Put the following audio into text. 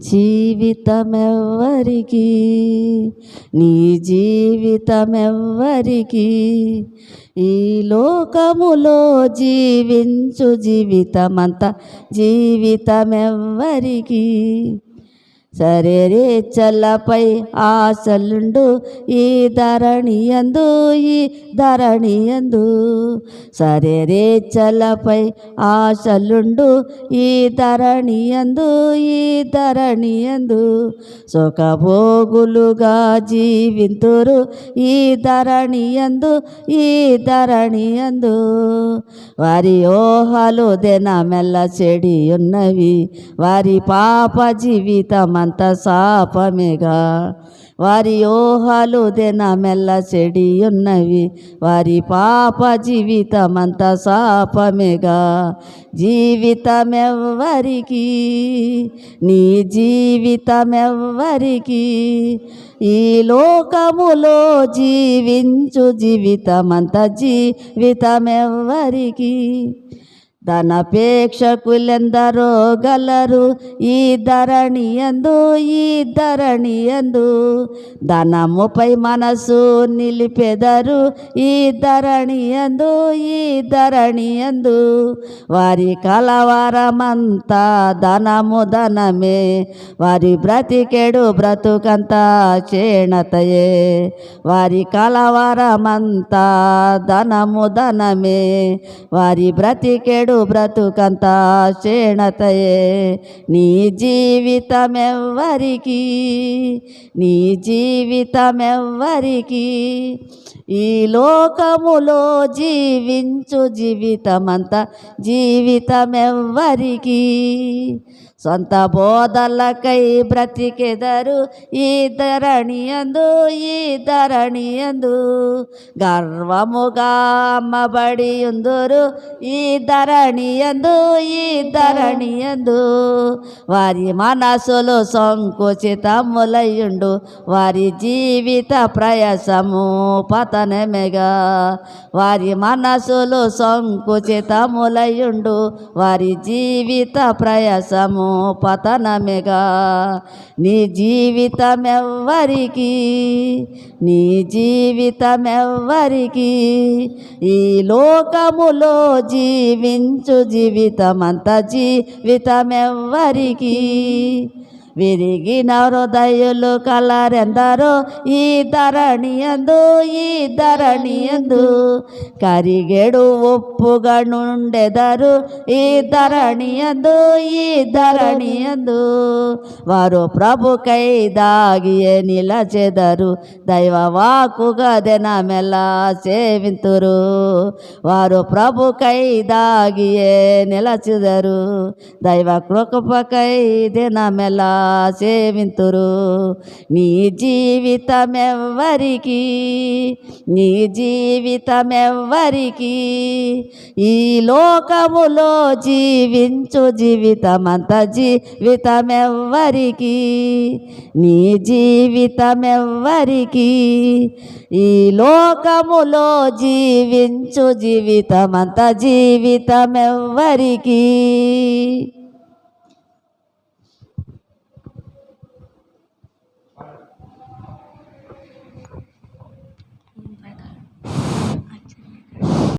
జీవితమెవ్వరికి? నీ జీవితమెవ్వరికి? ఈ లోకములో జీవించు జీవితమంత జీవితమెవ్వరికి? సరే చల్లపై ఆశలుండు ఈ ధరణియందు ఈ ధరణియందు సరే చల్లపై ఆశలుండు ఈ ధరణియందు ఈ ధరణియందు సుఖభోగులుగా జీవింతురు ఈ ధరణియందు ఈ ధరణియందు వారి ఓహలు దినమెల్ల చెడి ఉన్నవి వారి పాప జీవితమంత శాపమేగా. వారి ఊహలు దినమెల్ల చెడి ఉన్నవి వారి పాప జీవితమంత శాపమేగా. జీవితమెవ్వరికి నీ జీవితమెవ్వరికి ఈ లోకములో జీవించు జీవితమంత జీవితమెవ్వరికి. ధనపేక్షకులెందరో గలరు? ఈ ధరణియందు ఈ ధరణియందు ధనముపై మనసు నిలిపెదరు. ఈ ధరణియందు ఈ ధరణియందు వారి కలవరమంతా ధనము ధనమే. వారి బ్రతికెడు బ్రతుకంతా క్షీణతయే వారి కలవరమంతా ధనము ధనమే. వారి బ్రతికెడు బ్రతుకంతా క్షీణతయే నీ జీవితమెవ్వరికి నీ జీవితమెవ్వరికి ఈ లోకములో జీవించు జీవితమంతా జీవితమెవ్వరికి. సొంత బోధలకై బ్రతికెదరు ఈ ధరణియందు ఈ ధరణియందు గర్వముగా అమ్మబడి ఉందురు ఈ ధరణియందు ఈ ధరణియందు వారి మనసులు సంకుచితములయుండు వారి జీవిత ప్రయాసము పతనమేగా. వారి మనసులు సంకుచితములయుండు వారి జీవిత ప్రయాసము పతనమేగా. నీ జీవితమెవ్వరికి నీ జీవితమెవ్వరికి ఈ లోకములో జీవించ జీవితమంత జీవితమెవ్వరికి? విరిగిన హృదయులు కలరెందరో ఈ ధరణియందు ఈ ధరణియందు కరిగెడు ఒప్పుగా నుండెదరు ఈ ధరణియందు ఈ ధరణియందు వారు ప్రభుకై దాగియే నిలచెదరు దైవ దెన మెల్ల సేవింతురు. వారు ప్రభుకై దాగియే నిలచెదరు దైవ కృపకై దినమెలా సేవింతురు నీ జీవితమెవ్వరికి నీ జీవితమెవ్వరికి ఈ లోకములో జీవించు జీవితమంత జీవితమెవ్వరికి నీ జీవితమెవ్వరికి ఈ లోకములో జీవించు జీవితమంత జీవితమెవ్వరికి.